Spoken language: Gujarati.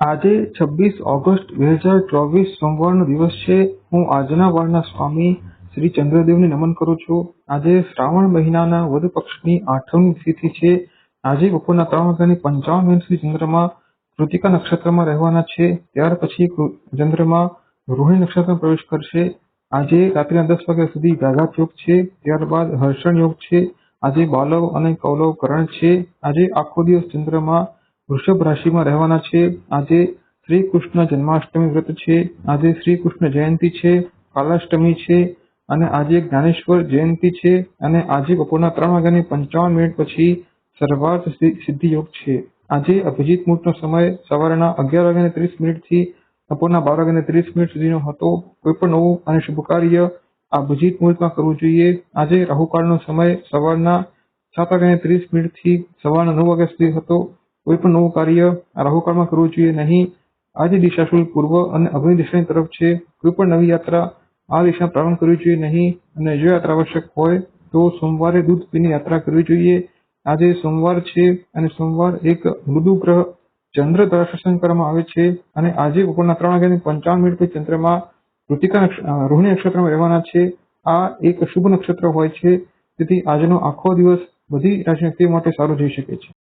આજે છવ્વીસ ઓગસ્ટ બે હજાર ચોવીસ સોમવારનો દિવસ છે. હું આજના વાળના સ્વામી શ્રી ચંદ્રદેવને નમન કરું છું. આજે શ્રાવણ મહિનાના વદ પક્ષની આઠમની તિથિ છે. આજે બપોરના ત્રણ વાગ્યાની પંચાવન મિનિટ ચંદ્રમા કૃતિકા નક્ષત્રમાં રહેવાના છે. ત્યાર પછી ચંદ્રમા રોહિણી નક્ષત્રમાં પ્રવેશ કરશે. આજે રાત્રિના દસ વાગ્યા સુધી ગાઘાત યોગ છે. ત્યારબાદ હર્ષણ યોગ છે. આજે બાલવ અને કૌલવ કરણ છે. આજે આખો દિવસ ચંદ્રમાં વૃષભ રાશિમાં રહેવાના છે. આજે શ્રી કૃષ્ણ જન્માષ્ટમી વ્રત છે. આજે શ્રી કૃષ્ણ જયંતિ છે. કાલાષ્ટમી છે. અને આજે જ્ઞાનેશ્વર જયંતિ છે. અને આજે બપોરના ત્રણ વાગ્યાની પંચાવન મિનિટ પછી સર્વાર્થ સિદ્ધિ યોગ છે. આજે અભિજીત મુહૂર્તનો સમય સવારના અગિયાર વાગ્યાને ત્રીસ મિનિટથી બપોરના બાર વાગ્યાને ત્રીસ મિનિટ સુધીનો હતો. કોઈ પણ નવું અને શુભ કાર્ય આ અભિજીત મુહૂર્તમાં કરવું જોઈએ. આજે રાહુકાળનો સમય સવારના સાત વાગ્યાને ત્રીસ મિનિટથી સવારના નવ વાગ્યા સુધી હતો. કોઈ પણ નવું કાર્ય આ રાહુકાળમાં કરવું જોઈએ નહીં. આજે દિશાશુલ પૂર્વ અને અગ્નિ દિશાની તરફ છે. કોઈ પણ નવી યાત્રા આ દિશા પ્રારંભ કરવી જોઈએ નહીં અને જો યાત્રા આવશ્યક હોય તો સોમવારે દૂધ પીને યાત્રા કરવી જોઈએ. આજે સોમવાર છે અને સોમવાર એક મૃદુ ગ્રહ ચંદ્ર દ્વારા શાસન કરવામાં આવે છે અને આજે બપોરના ત્રણ વાગ્યાની પંચાવન મિનિટ પછી ચંદ્રમાં કૃતિકા રોહિણી નક્ષત્રમાં રહેવાના છે. આ એક શુભ નક્ષત્ર હોય છે. તેથી આજનો આખો દિવસ બધી રાજનીતિ માટે સારો જઈ શકે છે.